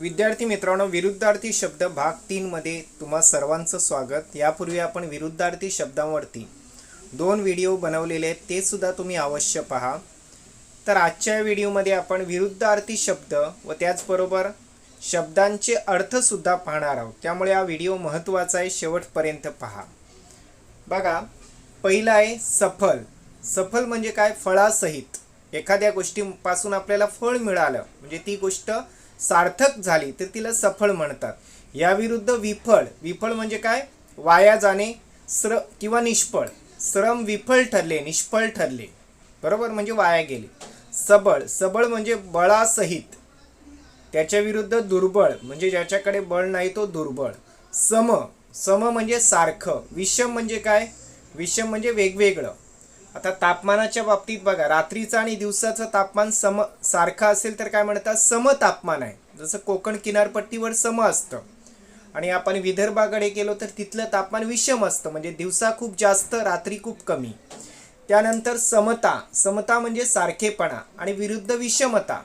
विद्यार्थी मित्रांनो विरुद्धार्थी शब्द भाग तीनमध्ये तुम्हा सर्वांचं स्वागत. यापूर्वी आपण विरुद्धार्थी शब्दांवरती दोन व्हिडिओ बनवलेले आहेत ते सुद्धा तुम्ही अवश्य पहा. तर आजच्या व्हिडिओमध्ये आपण विरुद्धार्थी शब्द व त्याचबरोबर शब्दांचे अर्थसुद्धा पाहणार आहोत. त्यामुळे हा व्हिडिओ महत्त्वाचा आहे शेवटपर्यंत पहा. बघा पहिला आहे सफल. सफल म्हणजे काय? फळासहित. एखाद्या गोष्टीपासून आपल्याला फळ मिळालं म्हणजे ती गोष्ट सार्थक झाली तर तिला सफळ म्हणतात. याविरुद्ध विफळ विफळ म्हणजे काय? वाया जाणे श्र किंवा निष्फळ. श्रम विफळ ठरले निष्फळ ठरले. बरोबर? म्हणजे वाया गेले. सबळ सबळ म्हणजे बळासहित. त्याच्या विरुद्ध दुर्बळ म्हणजे ज्याच्याकडे बळ नाही तो दुर्बळ. सम सम म्हणजे सारखं. विषम म्हणजे काय? विषम म्हणजे वेगवेगळं. आता तापमानाच्या बाबतीत बघा रात्रीचं आणि दिवसाचं तापमान सम सारखं असेल तर काय म्हणतात सम तापमान आहे. जसं कोकण किनारपट्टीवर सम असतं. आणि आपण विदर्भाकडे गेलो तर तिथलं तापमान विषम असतं. म्हणजे दिवसा खूप जास्त रात्री खूप कमी. त्यानंतर समता समता म्हणजे सारखेपणा आणि विरुद्ध विषमता.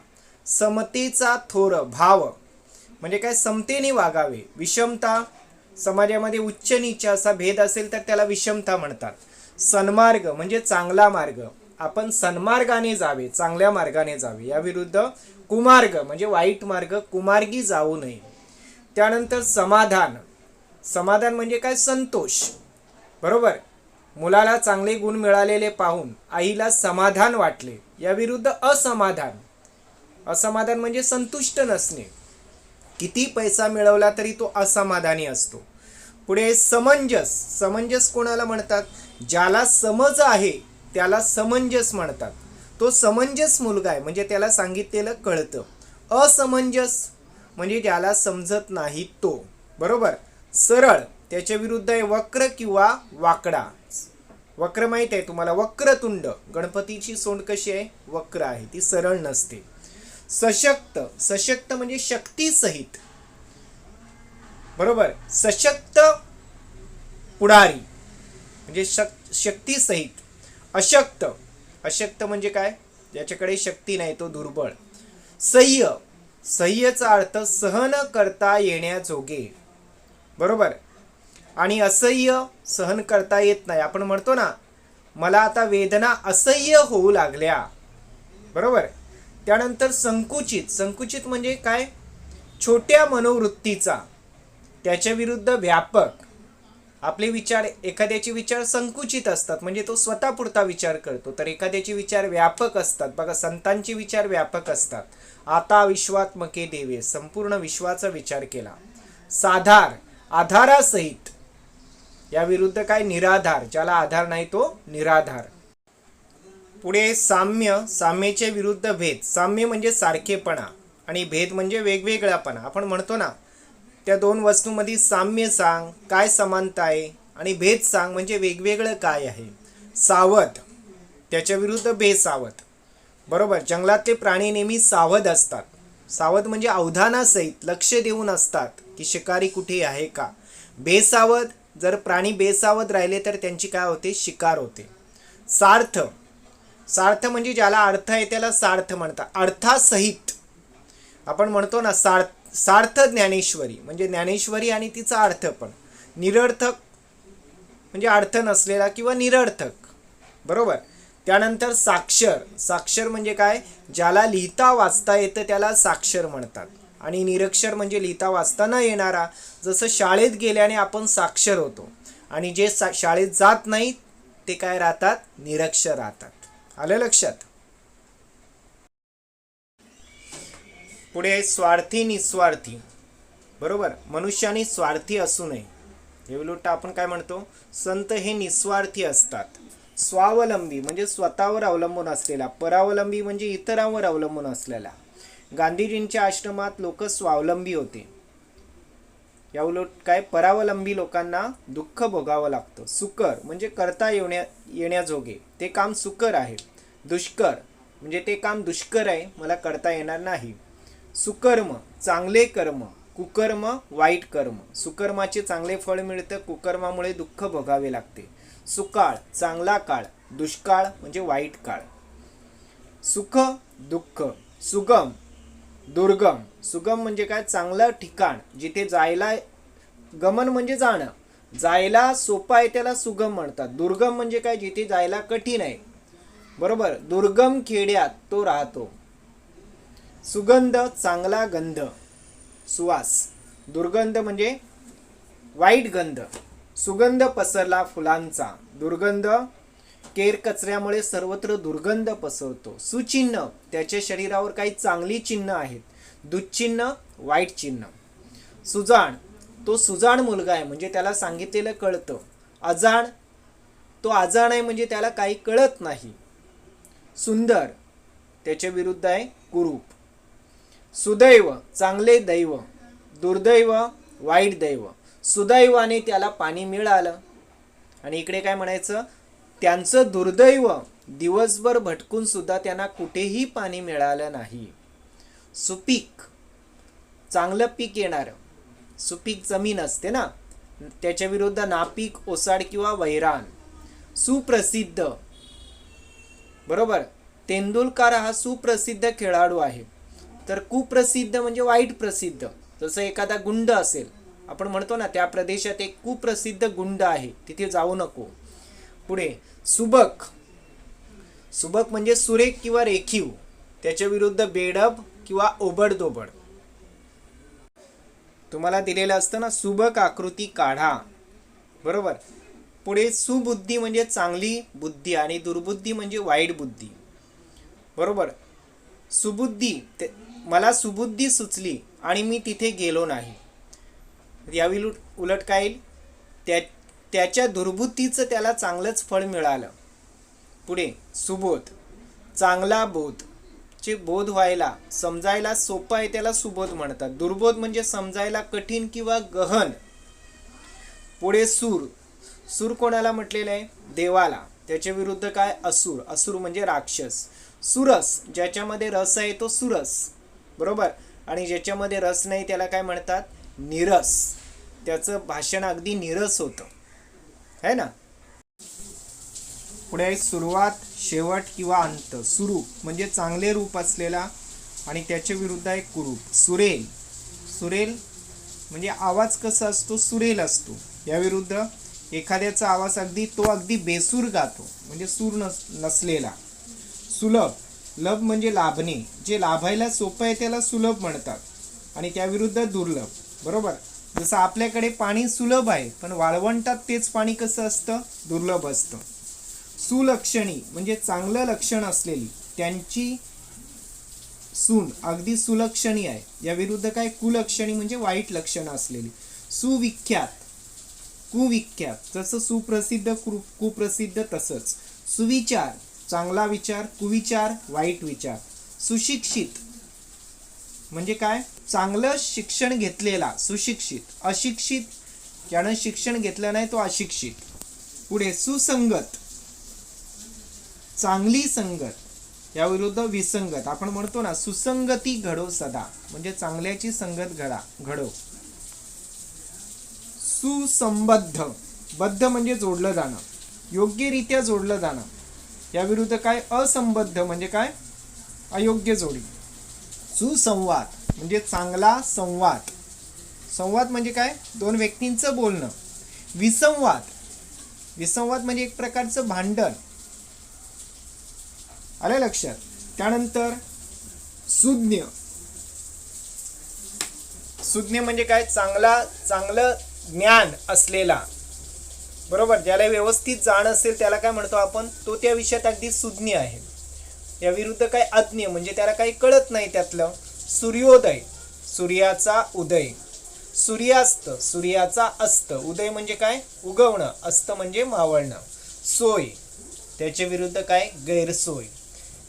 समतेचा थोर भाव. म्हणजे काय समतेने वागावे. विषमता समाजामध्ये उच्च नीच असा भेद असेल तर त्याला विषमता म्हणतात. सन्मार्ग म्हणजे चांगला मार्ग. आपण सन्मार्गाने जावे चांगल्या मार्गाने जावे. याविरुद्ध कुमार्ग म्हणजे वाईट मार्ग कुमार्गी जाऊ नये. त्यानंतर समाधान. समाधान म्हणजे काय? संतोष. बरोबर? मुलाला चांगले गुण मिळालेले पाहून आईला समाधान वाटले. याविरुद्ध असमाधान. असमाधान म्हणजे संतुष्ट नसणे. किती पैसा मिळवला तरी तो असमाधानी असतो. पुढे समंजस समंजस कोणाला म्हणतात? ज्याला समज आहे त्याला समंजस म्हणतात. तो समंजस मुलगा आहे म्हणजे त्याला सांगितलेलं कळतं. असमंजस म्हणजे ज्याला समजत नाही तो. बरोबर? सरळ त्याच्या विरुद्ध आहे वक्र किंवा वाकडा. वक्र माहीत आहे तुम्हाला? वक्रतुंड. गणपतीची सोंड कशी आहे? वक्र आहे. ती सरळ नसते. सशक्त सशक्त म्हणजे शक्तीसहित. बरोबर? सशक्त पुढारी म्हणजे शक शक्तीसहित अशक्त. अशक्त म्हणजे काय? ज्याच्याकडे शक्ती नाही तो दुर्बळ. सह्य. सह्यचा अर्थ सहन करता येण्याजोगे. बरोबर? आणि असह्य सहन करता येत नाही. आपण म्हणतो ना मला आता वेदना असह्य होऊ लागल्या. बरोबर? त्यानंतर संकुचित. संकुचित म्हणजे काय? छोट्या मनोवृत्तीचा. त्याच्या विरुद्ध व्यापक आपले विचार एखाद्याचे विचार संकुचित असतात. म्हणजे तो स्वतःपुरता विचार करतो. तर एखाद्याचे विचार व्यापक असतात. बघा संतांचे विचार व्यापक असतात. आता विश्वात्मके देवे संपूर्ण विश्वाचा विचार केला. साधार आधारासहित. या विरुद्ध काय? निराधार. ज्याला आधार नाही तो निराधार. पुढे साम्य साम्येचे विरुद्ध भेद. साम्य म्हणजे सारखेपणा आणि भेद म्हणजे वेगवेगळापणा. आपण म्हणतो ना त्या दोन वस्तूंमध्ये साम्य सांग काय समानता आहे आणि भेद सांग म्हणजे वेगवेगळं काय आहे. सावध त्याच्या विरुद्ध बेसावध. बरोबर? जंगलातले प्राणी नेहमी सावध असतात. सावध म्हणजे अवधानासहित लक्ष देऊन असतात की शिकारी कुठे आहे का. बेसावध जर प्राणी बेसावध राहिले तर त्यांची काय होते? शिकार होते. सार्थ. सार्थ म्हणजे ज्याला अर्थ आहे त्याला सार्थ म्हणतात. अर्थासहित. आपण म्हणतो ना सार्थ. सार्थ ज्ञानेश्वरी म्हणजे ज्ञानेश्वरी आणि तिचा अर्थ पण. निरर्थक म्हणजे अर्थ नसलेला किंवा निरर्थक. बरोबर? त्यानंतर साक्षर. साक्षर म्हणजे काय? ज्याला लिहिता वाचता येतं त्याला साक्षर म्हणतात. आणि निरक्षर म्हणजे लिहिता वाचता न येणारा. जसं शाळेत गेल्याने आपण साक्षर होतो. आणि जे सा शाळेत जात नाहीत ते काय राहतात? निरक्षर राहतात. आलं लक्षात? पुढे स्वार्थी निस्वार्थी. बरोबर? मनुष्याने स्वार्थी असू नये. हे आपण काय म्हणतो? संत हे निस्वार्थी असतात. स्वावलंबी म्हणजे स्वतःवर अवलंबून असलेला. परावलंबी म्हणजे इतरांवर अवलंबून असलेला. गांधीजींच्या आश्रमात लोक स्वावलंबी होते. या उलट काय? परावलंबी लोकांना दुःख भोगावं लागतं. सुकर म्हणजे करता येण्या येण्याजोगे. ते काम सुकर आहे. दुष्कर म्हणजे ते काम दुष्कर आहे. मला करता येणार नाही. सुकर्म चांगले कर्म कुकर्म वाईट कर्म. सुकर्माचे चांगले फळ मिळतं कुकर्मामुळे दुःख भोगावे लागते. सुकाळ चांगला काळ दुष्काळ म्हणजे वाईट काळ. सुख दुःख. सुगम दुर्गम. सुगम म्हणजे काय? चांगलं ठिकाण जिथे जायला गमन म्हणजे जाणं. जायला सोपं आहे त्याला सुगम म्हणतात. दुर्गम म्हणजे काय? जिथे जायला कठीण आहे. बरोबर? दुर्गम खेड्यात तो राहतो. सुगंध चांगला गंध. सुवास. दुर्गंध म्हणजे वाईट गंध. सुगंध पसरला फुलांचा. दुर्गंध केर कचऱ्यामुळे सर्वत्र दुर्गंध पसरतो. सुचिन्ह त्याच्या शरीरावर काही चांगली चिन्ह आहेत. दुच्चिन्ह वाईट चिन्ह. सुजाण. तो सुजाण मुलगा आहे म्हणजे त्याला सांगितलेलं कळतं. अजाण. तो अजाण आहे म्हणजे त्याला काही कळत नाही. सुंदर. त्याच्या विरुद्ध आहे कुरूप. सुदैव चांगले दैव दुर्दैव वाईट दैव. सुदैवाने त्याला पाणी मिळालं. आणि इकडे काय म्हणायचं? त्यांचं दुर्दैव दिवसभर भटकून सुद्धा त्यांना कुठेही पाणी मिळालं नाही. सुपीक चांगलं पीक येणारं. सुपीक जमीन असते ना? त्याच्या विरुद्ध नापीक ओसाड किंवा वैराण सुप्रसिद्ध. बरोबर? तेंडुलकर हा सुप्रसिद्ध खेळाडू आहे. तर कुप्रसिद्ध म्हणजे वाईट प्रसिद्ध. जसं एखादा गुंड असेल आपण म्हणतो ना त्या प्रदेशात एक कुप्रसिद्ध गुंड आहे तिथे जाऊ नको. पुढे सुबक. सुबक म्हणजे सुरेख किंवा रेखीव त्याच्या विरुद्ध बेडब किंवा ओबडदोबड. तुम्हाला दिलेलं असतं ना सुबक आकृती काढा. बरोबर? पुढे सुबुद्धी म्हणजे चांगली बुद्धी आणि दुर्बुद्धी म्हणजे वाईट बुद्धी. बरोबर? सुबुद्धी ते मला सुबुद्धी सुचली आणि मी तिथे गेलो नाही. यावी उलट काय? येईल त्या त्याच्या दुर्बुद्धीचं त्याला चांगलंच फळ मिळालं. पुढे सुबोध. चांगला बोध. चे बोध व्हायला समजायला सोपं आहे त्याला सुबोध म्हणतात. दुर्बोध म्हणजे समजायला कठीण किंवा गहन. पुढे सूर. सूर कोणाला म्हटलेलं आहे? देवाला. त्याच्या विरुद्ध काय? असुर. असुर म्हणजे राक्षस. सुरस. ज्याच्यामध्ये रस आहे तो सुरस. बरोबर? आणि ज्याच्यामध्ये रस नाही त्याला काय म्हणतात? निरस. त्याचं भाषण अगदी निरस होतं. है ना? पुढे सुरुवात शेवट किंवा अंत. सुरू म्हणजे चांगले रूप असलेला आणि त्याच्या विरुद्ध आहे कुरूप. सुरेल. सुरेल म्हणजे आवाज कसा असतो? सुरेल असतो. या विरुद्ध एखाद्याचा आवाज अगदी तो अगदी बेसूर गातो. म्हणजे सूर नस नसलेला. सुलभ. लभ म्हणजे लाभणे. जे लाभायला सोपं आहे त्याला सुलभ म्हणतात. आणि त्या विरुद्ध दुर्लभ. बरोबर? जसं आपल्याकडे पाणी सुलभ आहे पण वाळवंटात तेच पाणी कसं असतं? दुर्लभ असतं. सुलक्षणी म्हणजे चांगलं लक्षण असलेली. त्यांची सून अगदी सुलक्षणी आहे. या विरुद्ध काय? कुलक्षणी म्हणजे वाईट लक्षणं असलेली. सुविख्यात. कुविख्यात. जसं सुप्रसिद्ध कु कुप्रसिद्ध तसंच. सुविचार. चांगला विचार कुविचार वाईट विचार. सुशिक्षित. म्हणजे काय? चांगलं शिक्षण घेतलेला सुशिक्षित. अशिक्षित ज्यानं शिक्षण घेतलं नाही तो अशिक्षित. पुढे सुसंगत. चांगली संगत. याविरुद्ध विसंगत. आपण म्हणतो ना सुसंगती घडो सदा. म्हणजे चांगल्याची संगत घडा घडो. सुसंबद्ध. बद्ध म्हणजे जोडलं जाणं. योग्यरित्या जोडलं जाणं. याविरुद्ध काय असंबद्ध म्हणजे काय? अयोग्य जोडी. सुसंवाद म्हणजे चांगला संवाद. संवाद म्हणजे काय? दोन व्यक्तींचं बोलणं. विसंवाद. विसंवाद म्हणजे एक प्रकारचं भांडण. आलं लक्षात? त्यानंतर सुज्ञ. सुज्ञ म्हणजे काय? चांगला चांगलं ज्ञान असलेला. बरोबर? ज्याला व्यवस्थित जाण असेल त्याला काय म्हणतो आपण? तो त्या विषयात अगदी सुज्ञ आहे. या विरुद्ध काय अज्ञ म्हणजे त्याला काही कळत नाही त्यातलं. सूर्योदय. सूर्याचा उदय. सूर्यास्त. सूर्याचा अस्त. उदय म्हणजे काय? उगवणं. अस्त म्हणजे मावळणं. सोय. त्याच्या विरुद्ध काय? गैरसोय.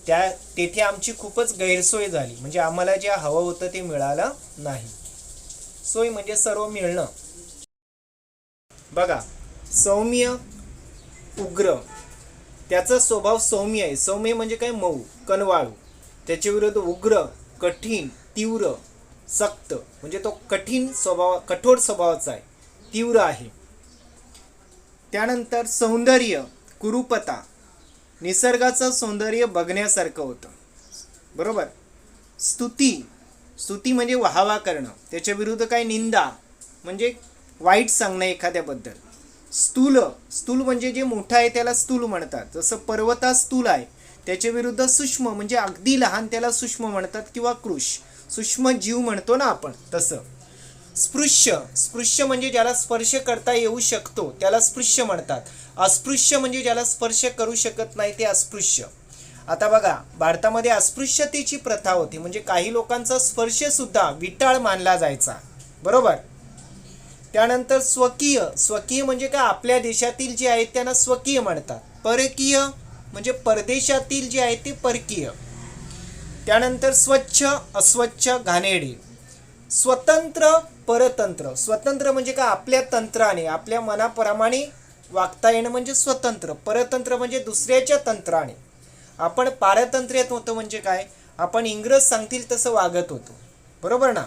त्या तेथे आमची खूपच गैरसोय झाली. म्हणजे आम्हाला जे हवं होतं ते मिळालं नाही. सोय म्हणजे सर्व मिळणं. बघा सौम्य उग्र. त्याचा स्वभाव सौम्य आहे. सौम्य म्हणजे काय? मऊ कनवाळू त्याच्या विरुद्ध उग्र कठीण तीव्र सक्त. म्हणजे तो कठीण स्वभाव कठोर स्वभावाचा आहे. तीव्र आहे. त्यानंतर सौंदर्य कुरूपता. निसर्गाचं सौंदर्य बघण्यासारखं होतं. बरोबर? स्तुती. स्तुती म्हणजे वाहवा करणं. त्याच्या विरुद्ध काय? निंदा. म्हणजे वाईट सांगणं एखाद्याबद्दल. स्थूल स्थूल म्हणजे जे मोठं आहे त्याला स्थूल म्हणतात. जसं पर्वता स्थूल आहे त्याच्या विरुद्ध सूक्ष्म म्हणजे अगदी लहान त्याला सूक्ष्म म्हणतात किंवा कृष. सूक्ष्म जीव म्हणतो ना आपण तसं. स्पृश्य स्पृश्य म्हणजे ज्याला स्पर्श करता येऊ शकतो त्याला स्पृश्य म्हणतात. अस्पृश्य म्हणजे ज्याला स्पर्श करू शकत नाही ते अस्पृश्य. आता बघा भारतामध्ये अस्पृश्यतेची प्रथा होती म्हणजे काही लोकांचा स्पर्श सुद्धा विटाळ मानला जायचा. बरोबर? त्यानंतर स्वकीय. स्वकीय म्हणजे काय? आपल्या देशातील जे आहेत त्यांना स्वकीय म्हणतात. परकीय म्हणजे परदेशातील जे आहे ते परकीय. त्यानंतर स्वच्छ अस्वच्छ घाणेरडे. स्वतंत्र परतंत्र. स्वतंत्र म्हणजे काय? आपल्या तंत्राने आपल्या मनाप्रमाणे वागता येणं म्हणजे स्वतंत्र. परतंत्र म्हणजे दुसऱ्याच्या तंत्राने. आपण पारतंत्र्यात होतो म्हणजे काय? आपण इंग्रज सांगतील तसं वागत होतो. बरोबर ना?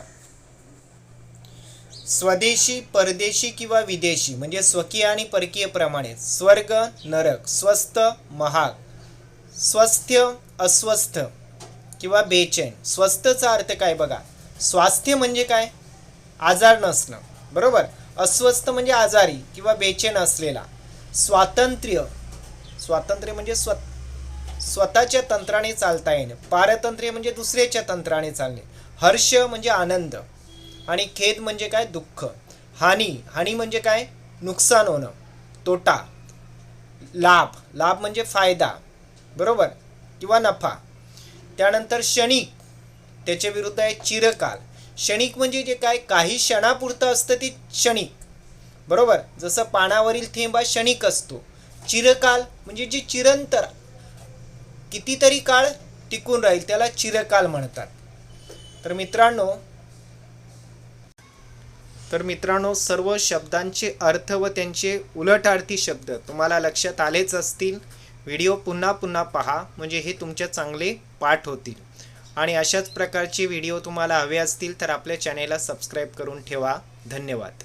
स्वदेशी परदेशी किंवा विदेशी म्हणजे स्वकीय आणि परकीय प्रमाणे स्वर्ग नरक स्वस्त महाग स्वस्थ अस्वस्थ किंवा बेचैन. स्वस्तचा अर्थ काय बघा? स्वास्थ्य म्हणजे काय? आजार नसणं. बरोबर? अस्वस्थ म्हणजे आजारी किंवा बेचैन असलेला. स्वातंत्र्य. स्वातंत्र्य म्हणजे स्व स्वतःच्या तंत्राने चालता येणं. पारतंत्र्य म्हणजे दुसऱ्याच्या तंत्राने चालणे. हर्ष म्हणजे आनंद. आणि खेद म्हणजे काय? दुःख. हानी. हानी म्हणजे काय? नुकसान होणं. तोटा. लाभ. लाभ म्हणजे फायदा. बरोबर? किंवा नफा. त्यानंतर क्षणिक. त्याच्या विरुद्ध आहे चिरकाल. क्षणिक म्हणजे जे काय? काही क्षणापुरतं असतं ते क्षणिक. बरोबर? जसं पानावरील थेंब हा क्षणिक असतो. चिरकाल म्हणजे जे चिरंतर. कितीतरी काळ टिकून राहील त्याला चिरकाल म्हणतात. तर मित्रांनो तर मित्रांनो सर्व शब्दांचे अर्थ व त्यांचे उलटार्थी शब्द तुम्हाला लक्षात आलेच असतील. व्हिडिओ पुन्हा पुन्हा पहा म्हणजे हे तुमच्या चांगले पाठ होतील. आणि अशाच प्रकारचे व्हिडिओ तुम्हाला हवे असतील तर आपल्या चॅनेलला सबस्क्राईब करून ठेवा. धन्यवाद.